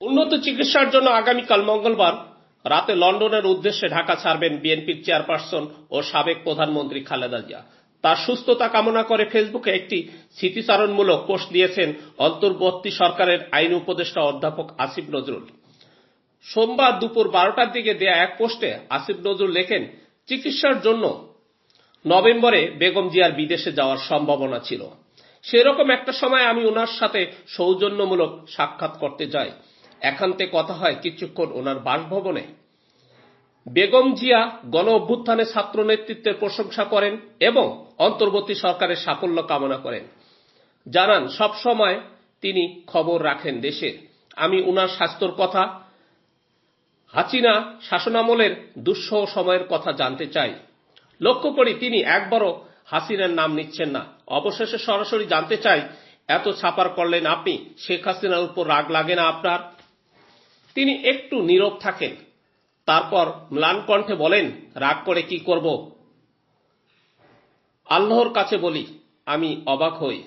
উন্নত চিকিৎসার জন্য আগামীকাল মঙ্গলবার রাতে লন্ডনের উদ্দেশ্যে ঢাকা ছাড়বেন বিএনপির চেয়ারপারসন ও সাবেক প্রধানমন্ত্রী খালেদা জিয়া। তার সুস্থতা কামনা করে ফেসবুকে একটি স্মৃতিচারণমূলক পোস্ট দিয়েছেন অন্তর্বর্তী সরকারের আইন উপদেষ্টা অধ্যাপক আসিফ নজরুল। সোমবার দুপুর বারোটার দিকে দেয়া এক পোস্টে আসিফ নজরুল লেখেন, চিকিৎসার জন্য নভেম্বরে বেগম জিয়ার বিদেশে যাওয়ার সম্ভাবনা ছিল। সেরকম একটা সময় আমি ওনার সাথে সৌজন্যমূলক সাক্ষাৎ করতে যাই একান্তে কথা হয় কিছুক্ষণ ওনার বাসভবনে। বেগম জিয়া গণ অভ্যুত্থানে ছাত্র নেতৃত্বের প্রশংসা করেন এবং অন্তর্বর্তী সরকারের সাফল্য কামনা করেন। জানান, সব সময় তিনি খবর রাখেন দেশের আমি উনার স্বাস্থ্যর কথা হাসিনা শাসনামলের দুঃসহ সময়ের কথা জানতে চাই। লক্ষ্য করি তিনি একবারও হাসিনার নাম নিচ্ছেন না। অবশেষে সরাসরি জানতে চাই, এত ছাপার করলেন আপনি, শেখ হাসিনার উপর রাগ লাগে না আপনার? তিনি একটু নীরব থাকেন। তারপর ম্লান কণ্ঠে বলেন, রাগ করে কি করব? আল্লাহর কাছে বলি, আমি অবাক হই।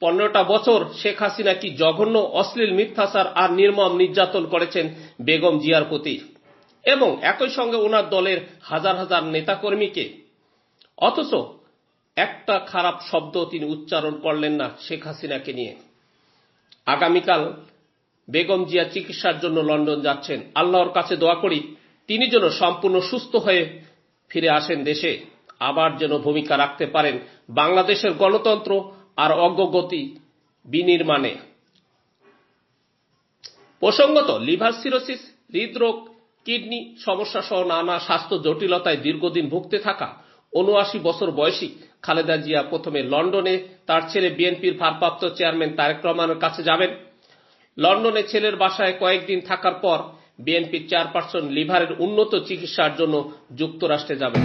পনেরোটা বছর শেখ হাসিনা কি জঘন্য, অশ্লীল মিথ্যাচার আর নির্মম নির্যাতন করেছেন বেগম জিয়ার প্রতি? এবং একই সঙ্গে ওনার দলের হাজার হাজার নেতাকর্মীকে? অথচ একটা খারাপ শব্দ তিনি উচ্চারণ করলেন না শেখ হাসিনাকে নিয়ে। আগামীকাল বেগম জিয়া চিকিৎসার জন্য লন্ডন যাচ্ছেন। আল্লাহর কাছে দোয়া করি, তিনি যেন সম্পূর্ণ সুস্থ হয়ে ফিরে আসেন দেশে। আবার যেন ভূমিকা রাখতে পারেন বাংলাদেশের গণতন্ত্র আর অগ্রগতি বিনির্মাণে। প্রসঙ্গত, লিভার সিরোসিস, হৃদরোগ, কিডনি সমস্যা সহ নানা স্বাস্থ্য জটিলতায় দীর্ঘদিন ভুগতে থাকা উনআশি বছর বয়সী খালেদা জিয়া প্রথমে লন্ডনে, তার ছেলে বিএনপির ভারপ্রাপ্ত চেয়ারম্যান তারেক রহমানের কাছে যাবেন। লন্ডনে ছেলের বাসায় কয়েকদিন থাকার পর বিএনপির চেয়ারপারসন লিভারের উন্নত চিকিৎসার জন্য যুক্তরাষ্ট্রে যাবেন।